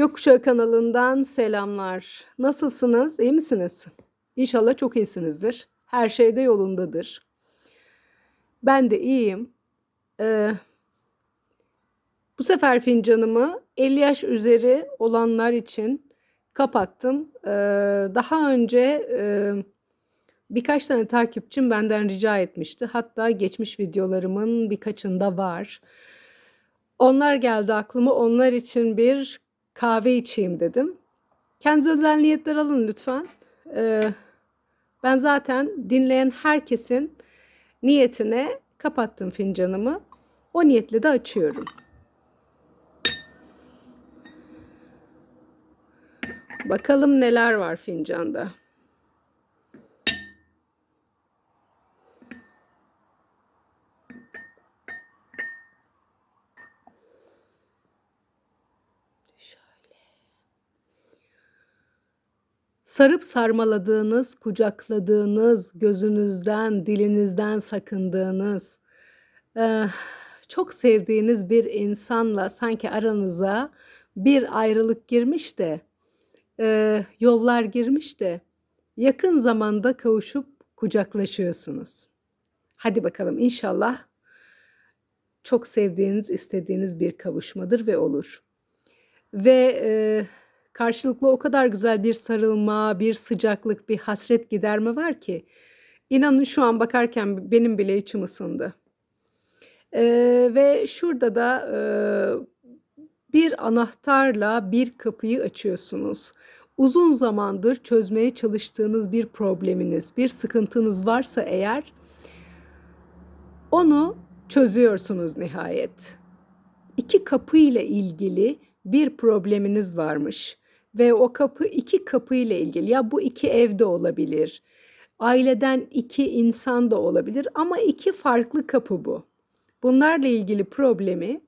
Gökkuşağı kanalından selamlar. Nasılsınız? İyi misiniz? İnşallah çok iyisinizdir. Her şey de yolundadır. Ben de iyiyim. Ee, bu sefer fincanımı 50 yaş üzeri olanlar için kapattım. Ee, daha önce e, birkaç tane takipçim benden rica etmişti. Hatta geçmiş videolarımın birkaçında var. Onlar geldi aklıma. Onlar için bir kahve içeyim dedim. Kendinize özel niyetler alın lütfen. Ee, ben zaten dinleyen herkesin niyetine kapattım fincanımı. O niyetle de açıyorum. Bakalım neler var fincanda. Sarıp sarmaladığınız, kucakladığınız, gözünüzden, dilinizden sakındığınız, eh, çok sevdiğiniz bir insanla sanki aranıza bir ayrılık girmiş de, eh, yollar girmiş de yakın zamanda kavuşup kucaklaşıyorsunuz. Hadi bakalım inşallah çok sevdiğiniz, istediğiniz bir kavuşmadır ve olur. Ve eh, karşılıklı o kadar güzel bir sarılma, bir sıcaklık, bir hasret giderme var ki inanın şu an bakarken benim bile içim ısındı. Ee, ve şurada da e, bir anahtarla bir kapıyı açıyorsunuz. Uzun zamandır çözmeye çalıştığınız bir probleminiz, bir sıkıntınız varsa eğer onu çözüyorsunuz nihayet. İki kapı ile ilgili bir probleminiz varmış ve o kapı iki kapı ile ilgili. Ya bu iki evde olabilir. Aileden iki insan da olabilir ama iki farklı kapı bu. Bunlarla ilgili problemi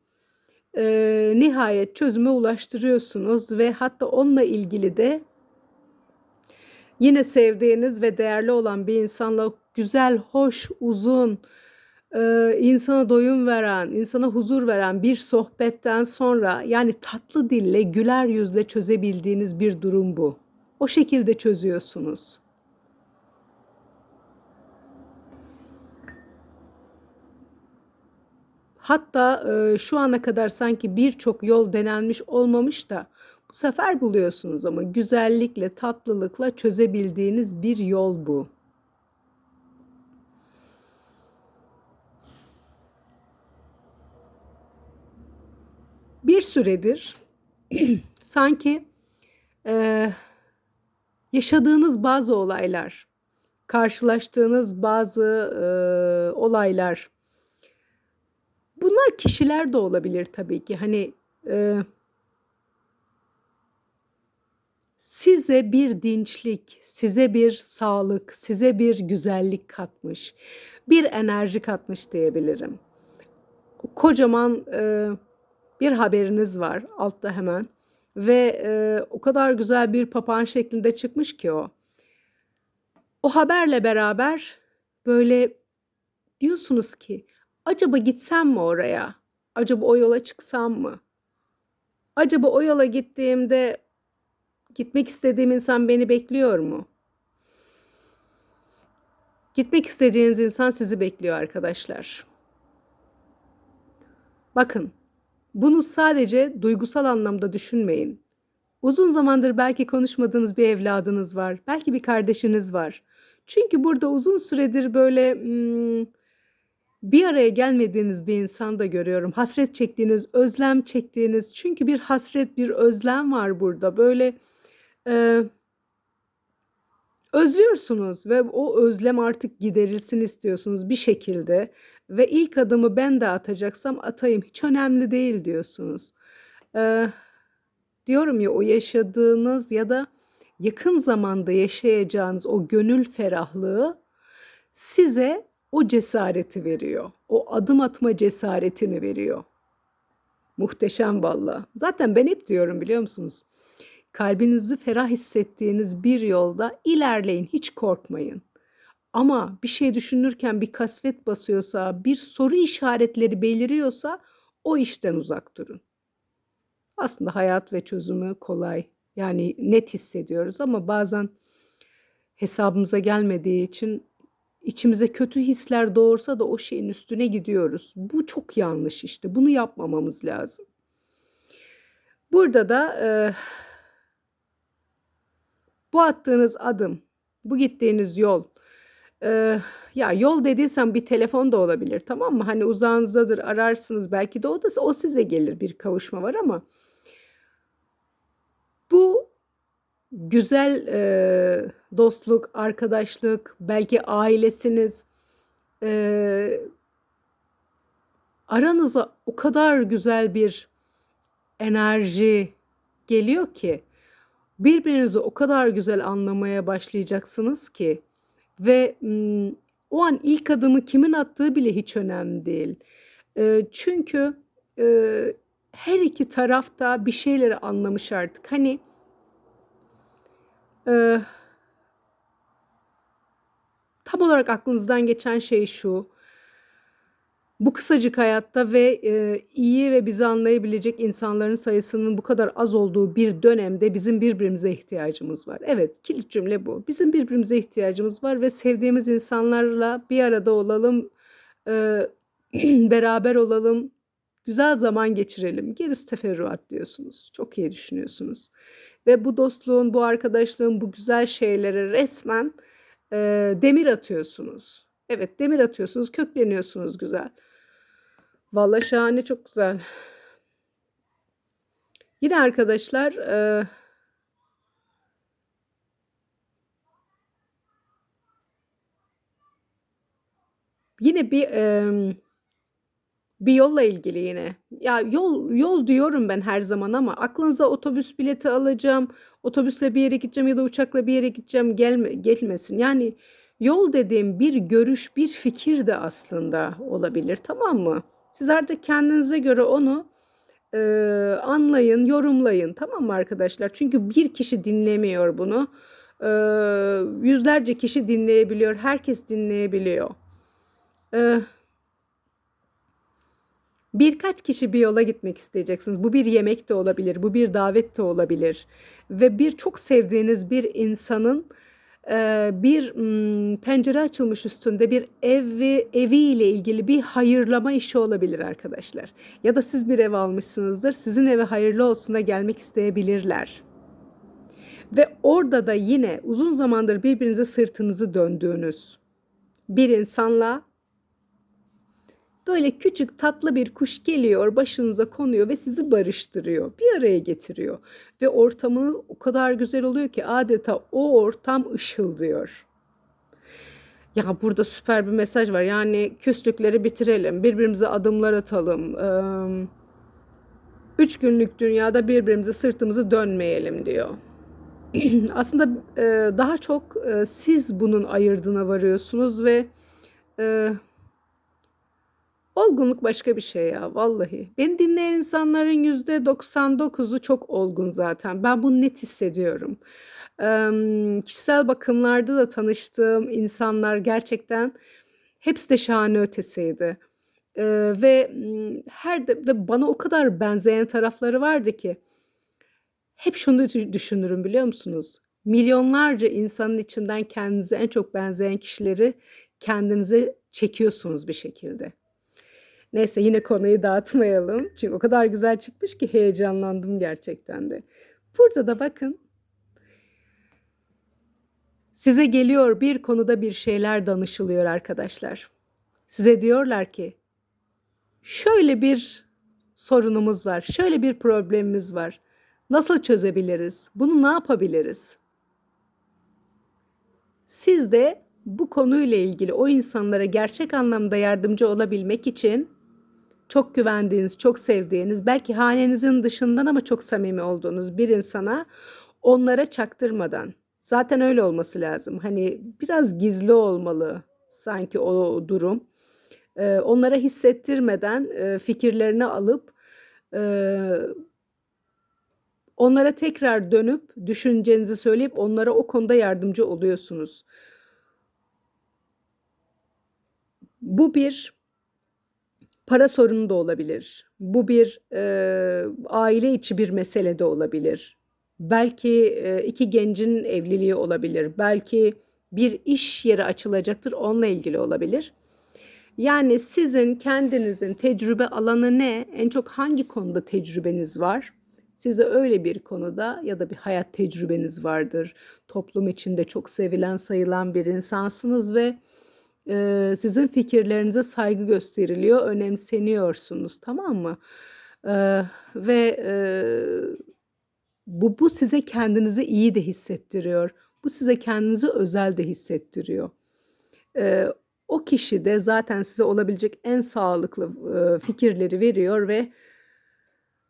e, nihayet çözüme ulaştırıyorsunuz ve hatta onunla ilgili de yine sevdiğiniz ve değerli olan bir insanla güzel, hoş, uzun, e, insana doyum veren, insana huzur veren bir sohbetten sonra yani tatlı dille, güler yüzle çözebildiğiniz bir durum bu. O şekilde çözüyorsunuz. Hatta e, şu ana kadar sanki birçok yol denenmiş olmamış da bu sefer buluyorsunuz ama güzellikle, tatlılıkla çözebildiğiniz bir yol bu. Bir süredir sanki e, yaşadığınız bazı olaylar, karşılaştığınız bazı e, olaylar, bunlar kişiler de olabilir tabii ki. Hani e, size bir dinçlik, size bir sağlık, size bir güzellik katmış, bir enerji katmış diyebilirim. Kocaman e, bir haberiniz var altta hemen ve e, o kadar güzel bir papağan şeklinde çıkmış ki o. O haberle beraber böyle diyorsunuz ki acaba gitsem mi oraya? Acaba o yola çıksam mı? Acaba o yola gittiğimde gitmek istediğim insan beni bekliyor mu? Gitmek istediğiniz insan sizi bekliyor arkadaşlar. Bakın bunu sadece duygusal anlamda düşünmeyin. Uzun zamandır belki konuşmadığınız bir evladınız var, belki bir kardeşiniz var. Çünkü burada uzun süredir böyle hmm, bir araya gelmediğiniz bir insan da görüyorum. Hasret çektiğiniz, özlem çektiğiniz. Çünkü bir hasret, bir özlem var burada. Böyle e, özlüyorsunuz ve o özlem artık giderilsin istiyorsunuz bir şekilde ve ilk adımı ben de atacaksam atayım hiç önemli değil diyorsunuz. Ee, diyorum ya o yaşadığınız ya da yakın zamanda yaşayacağınız o gönül ferahlığı size o cesareti veriyor. O adım atma cesaretini veriyor. Muhteşem valla. Zaten ben hep diyorum biliyor musunuz? Kalbinizi ferah hissettiğiniz bir yolda ilerleyin, hiç korkmayın. Ama bir şey düşünürken bir kasvet basıyorsa, bir soru işaretleri beliriyorsa o işten uzak durun. Aslında hayat ve çözümü kolay. Yani net hissediyoruz ama bazen hesabımıza gelmediği için içimize kötü hisler doğursa da o şeyin üstüne gidiyoruz. Bu çok yanlış işte. Bunu yapmamamız lazım. Burada da eee, bu attığınız adım, bu gittiğiniz yol, eee, ya yol dediysem bir telefon da olabilir, tamam mı? Hani uzağınızdadır, ararsınız belki de o da o size gelir bir kavuşma var ama bu güzel eee, dostluk, arkadaşlık, belki ailesiniz, eee, aranıza o kadar güzel bir enerji geliyor ki birbirinizi o kadar güzel anlamaya başlayacaksınız ki ve o an ilk adımı kimin attığı bile hiç önemli değil. Çünkü her iki taraf da bir şeyleri anlamış artık. Hani tam olarak aklınızdan geçen şey şu. Bu kısacık hayatta ve eee, iyi ve bizi anlayabilecek insanların sayısının bu kadar az olduğu bir dönemde bizim birbirimize ihtiyacımız var. Evet, kilit cümle bu. Bizim birbirimize ihtiyacımız var ve sevdiğimiz insanlarla bir arada olalım, eee, beraber olalım, güzel zaman geçirelim. Gerisi teferruat diyorsunuz. Çok iyi düşünüyorsunuz. Ve bu dostluğun, bu arkadaşlığın, bu güzel şeylere resmen eee, demir atıyorsunuz. Evet, demir atıyorsunuz, kökleniyorsunuz güzel. Vallahi şahane, çok güzel. Yine arkadaşlar, eee yine bir emm, bir yolla ilgili yine. Ya yol yol diyorum ben her zaman ama aklınıza otobüs bileti alacağım, otobüsle bir yere gideceğim ya da uçakla bir yere gideceğim gelme gelmesin. Yani yol dediğim bir görüş, bir fikir de aslında olabilir, tamam mı? Siz artık kendinize göre onu eee, anlayın, yorumlayın, tamam mı arkadaşlar? Çünkü bir kişi dinlemiyor bunu. Eee, yüzlerce kişi dinleyebiliyor, herkes dinleyebiliyor. Eee Birkaç kişi bir yola gitmek isteyeceksiniz. Bu bir yemek de olabilir, bu bir davet de olabilir ve bir çok sevdiğiniz bir insanın bir ım, pencere açılmış üstünde bir evi eviyle ilgili bir hayırlama işi olabilir arkadaşlar. Ya da siz bir ev almışsınızdır, sizin eve hayırlı olsuna gelmek isteyebilirler. Ve orada da yine uzun zamandır birbirinize sırtınızı döndüğünüz bir insanla Böyle küçük tatlı bir kuş geliyor, başınıza konuyor ve sizi barıştırıyor. Bir araya getiriyor. Ve ortamınız o kadar güzel oluyor ki adeta o ortam ışıldıyor. Ya burada süper bir mesaj var. Yani küslükleri bitirelim, birbirimize adımlar atalım. Üç günlük dünyada birbirimize sırtımızı dönmeyelim diyor. Aslında daha çok siz bunun ayırdına varıyorsunuz ve Olgunluk başka bir şey ya vallahi. Beni dinleyen insanların yüzde 99'u çok olgun zaten. Ben bunu net hissediyorum. Emm, kişisel bakımlarda da tanıştığım insanlar gerçekten hepsi de şahane ötesiydi. Eee, ve her de ve bana o kadar benzeyen tarafları vardı ki hep şunu dü düşünürüm biliyor musunuz? Milyonlarca insanın içinden kendinize en çok benzeyen kişileri kendinize çekiyorsunuz bir şekilde. Neyse yine konuyu dağıtmayalım. Çünkü o kadar güzel çıkmış ki heyecanlandım gerçekten de. Burada da bakın size geliyor bir konuda bir şeyler danışılıyor arkadaşlar. Size diyorlar ki şöyle bir sorunumuz var, şöyle bir problemimiz var. Nasıl çözebiliriz? Bunu ne yapabiliriz? Siz de bu konuyla ilgili o insanlara gerçek anlamda yardımcı olabilmek için çok güvendiğiniz, çok sevdiğiniz, belki hanenizin dışından ama çok samimi olduğunuz bir insana onlara çaktırmadan, zaten öyle olması lazım. Hani biraz gizli olmalı sanki o durum. Eee, onlara hissettirmeden eee, fikirlerini alıp eee, onlara tekrar dönüp düşüncenizi söyleyip onlara o konuda yardımcı oluyorsunuz. Bu bir para sorunu da olabilir. Bu bir e, aile içi bir mesele de olabilir. Belki e, iki gencin evliliği olabilir. Belki bir iş yeri açılacaktır, onunla ilgili olabilir. Yani sizin kendinizin tecrübe alanı ne? En çok hangi konuda tecrübeniz var? Size öyle bir konuda ya da bir hayat tecrübeniz vardır. Toplum içinde çok sevilen, sayılan bir insansınız ve e, sizin fikirlerinize saygı gösteriliyor, önemseniyorsunuz, tamam mı? E, ve e, bu, bu size kendinizi iyi de hissettiriyor. Bu size kendinizi özel de hissettiriyor. E, o kişi de zaten size olabilecek en sağlıklı e, fikirleri veriyor ve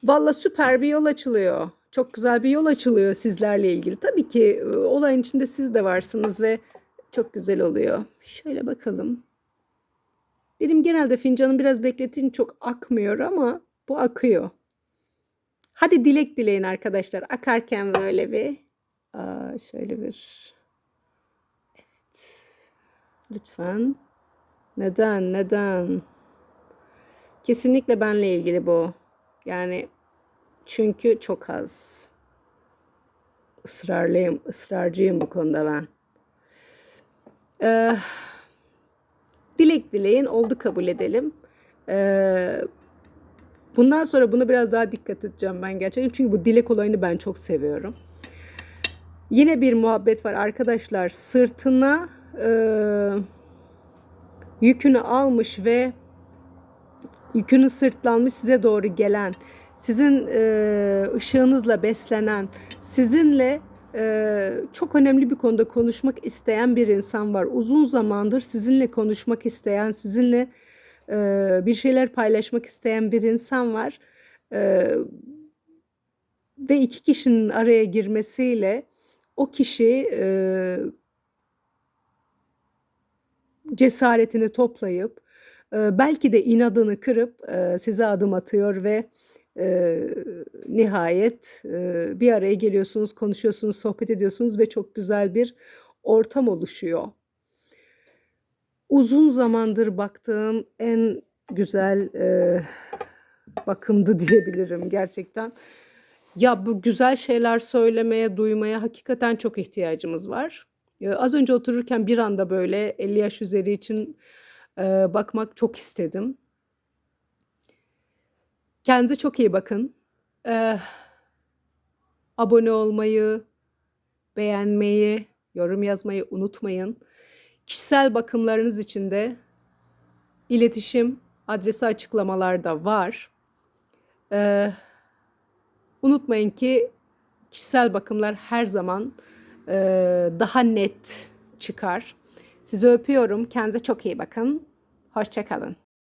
valla süper bir yol açılıyor. Çok güzel bir yol açılıyor sizlerle ilgili. Tabii ki e, olayın içinde siz de varsınız ve çok güzel oluyor. Şöyle bakalım. Benim genelde fincanım biraz bekleteyim çok akmıyor ama bu akıyor. Hadi dilek dileyin arkadaşlar. Akarken böyle bir aa, şöyle bir evet. Lütfen. Neden? Neden? Kesinlikle benle ilgili bu. Yani çünkü çok az. ısrarlıyım, ısrarcıyım bu konuda ben. Ee, dilek dileyin, oldu kabul edelim. Ee, bundan sonra bunu biraz daha dikkat edeceğim ben gerçekten. Çünkü bu dilek olayını ben çok seviyorum. Yine bir muhabbet var arkadaşlar. Sırtına e, yükünü almış ve yükünü sırtlanmış size doğru gelen, sizin e, ışığınızla beslenen, sizinle e, çok önemli bir konuda konuşmak isteyen bir insan var. Uzun zamandır sizinle konuşmak isteyen, sizinle e, bir şeyler paylaşmak isteyen bir insan var. E, ve iki kişinin araya girmesiyle o kişi e, cesaretini toplayıp e, belki de inadını kırıp e, size adım atıyor ve e, nihayet e, bir araya geliyorsunuz, konuşuyorsunuz, sohbet ediyorsunuz ve çok güzel bir ortam oluşuyor. Uzun zamandır baktığım en güzel e, bakımdı diyebilirim gerçekten. Ya bu güzel şeyler söylemeye, duymaya hakikaten çok ihtiyacımız var. Ee, az önce otururken bir anda böyle 50 yaş üzeri için e, bakmak çok istedim. Kendinize çok iyi bakın. Ee, abone olmayı, beğenmeyi, yorum yazmayı unutmayın. Kişisel bakımlarınız için de iletişim adresi açıklamalarda var. Ee, unutmayın ki kişisel bakımlar her zaman e, daha net çıkar. Sizi öpüyorum. Kendinize çok iyi bakın. Hoşçakalın.